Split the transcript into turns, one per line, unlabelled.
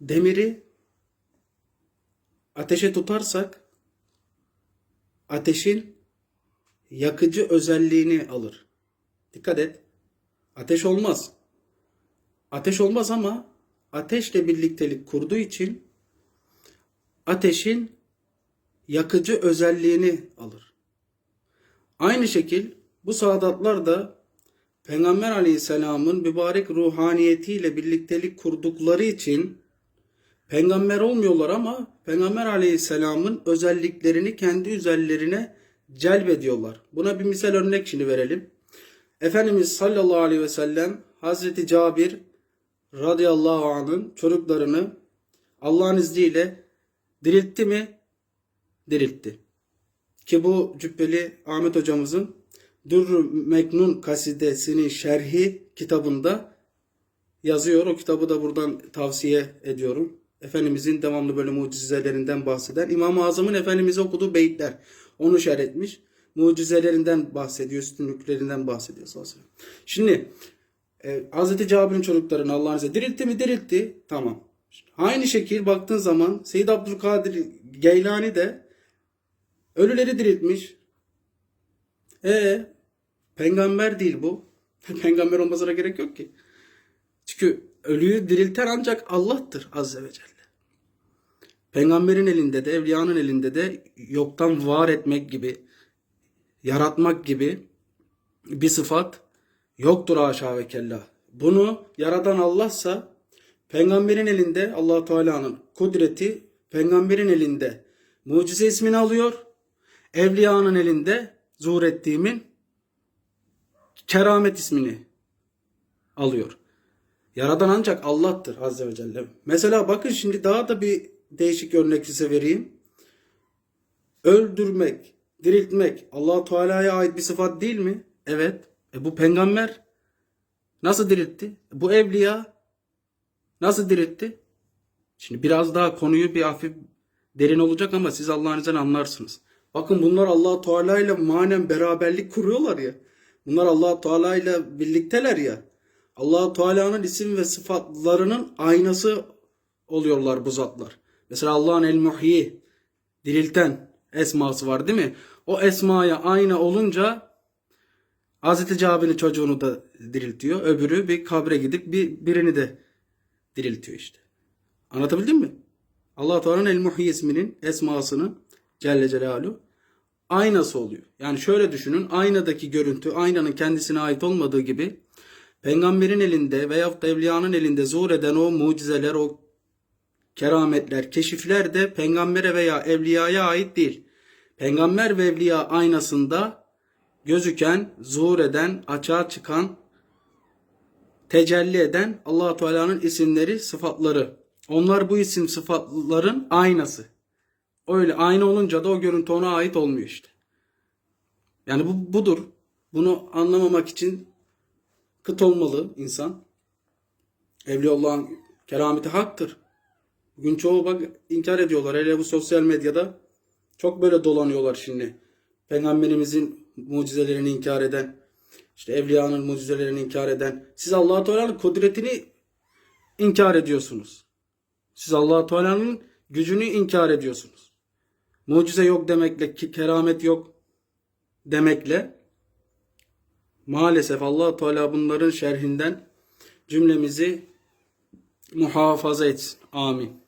demiri ateşe tutarsak ateşin yakıcı özelliğini alır. Dikkat et. Ateş olmaz. Ateş olmaz ama ateşle birliktelik kurduğu için ateşin yakıcı özelliğini alır. Aynı şekil bu saadatlar da Peygamber Aleyhisselam'ın mübarek ruhaniyetiyle birliktelik kurdukları için peygamber olmuyorlar ama Peygamber Aleyhisselam'ın özelliklerini kendi üzerlerine celbediyorlar. Buna bir misal örnek şimdi verelim. Efendimiz sallallahu aleyhi ve sellem Hazreti Cabir radıyallahu anh'ın çocuklarını Allah'ın izniyle diriltti mi? Diriltti. Ki bu cübbeli Ahmet hocamızın Durr Meknun kasidesinin şerhi kitabında yazıyor. O kitabı da buradan tavsiye ediyorum. Efendimizin devamlı böyle mucizelerinden bahseden İmam-ı Azam'ın Efendimiz'e okuduğu beyitler. Onu şerh etmiş. Mucizelerinden bahsediyor, üstünlüklerinden bahsediyor. sallallahu aleyhi ve sellem. Şimdi e, Hz. Cabir'in çocuklarını Allah'ın izniyle diriltti mi? Diriltti. Tamam. Aynı şekil baktığın zaman Seyyid Abdülkadir Geylani de ölüleri diriltmiş. E peygamber değil bu. peygamber olmasına gerek yok ki. Çünkü ölüyü dirilten ancak Allah'tır azze ve celle. Peygamberin elinde de, evliyanın elinde de yoktan var etmek gibi, yaratmak gibi bir sıfat yoktur haşa ve kella. Bunu yaradan Allah'sa peygamberin elinde allah Teala'nın kudreti peygamberin elinde mucize ismini alıyor. Evliyanın elinde zuhur ettiğimin keramet ismini alıyor. Yaradan ancak Allah'tır Azze ve Celle. Mesela bakın şimdi daha da bir değişik örnek size vereyim. Öldürmek, diriltmek allah Teala'ya ait bir sıfat değil mi? Evet. E bu peygamber nasıl diriltti? Bu evliya nasıl diriltti? Şimdi biraz daha konuyu bir hafif derin olacak ama siz Allah'ın izniyle anlarsınız. Bakın bunlar allah Teala ile manen beraberlik kuruyorlar ya. Bunlar allah Teala ile birlikteler ya. Allah Teala'nın isim ve sıfatlarının aynası oluyorlar bu zatlar. Mesela Allah'ın el muhyi dirilten esması var değil mi? O esmaya aynı olunca Hazreti Cabir'in çocuğunu da diriltiyor. Öbürü bir kabre gidip bir birini de diriltiyor işte. Anlatabildim mi? Allah Teala'nın el muhyi isminin esmasını Celle Celaluhu aynası oluyor. Yani şöyle düşünün aynadaki görüntü aynanın kendisine ait olmadığı gibi peygamberin elinde veyahut da evliyanın elinde zuhur eden o mucizeler, o kerametler, keşifler de peygambere veya evliyaya ait değil. Peygamber ve evliya aynasında gözüken, zuhur eden, açığa çıkan, tecelli eden allah Teala'nın isimleri, sıfatları. Onlar bu isim sıfatların aynası. Öyle aynı olunca da o görüntü ona ait olmuyor işte. Yani bu budur. Bunu anlamamak için kıt olmalı insan. Evliyaullah'ın kerameti haktır. Bugün çoğu bak inkar ediyorlar. Hele bu sosyal medyada çok böyle dolanıyorlar şimdi. Peygamberimizin mucizelerini inkar eden, işte evliyanın mucizelerini inkar eden. Siz Allah Teala'nın kudretini inkar ediyorsunuz. Siz Allah Teala'nın gücünü inkar ediyorsunuz. Mucize yok demekle, ki- keramet yok demekle maalesef Allah Teala bunların şerhinden cümlemizi muhafaza etsin. Amin.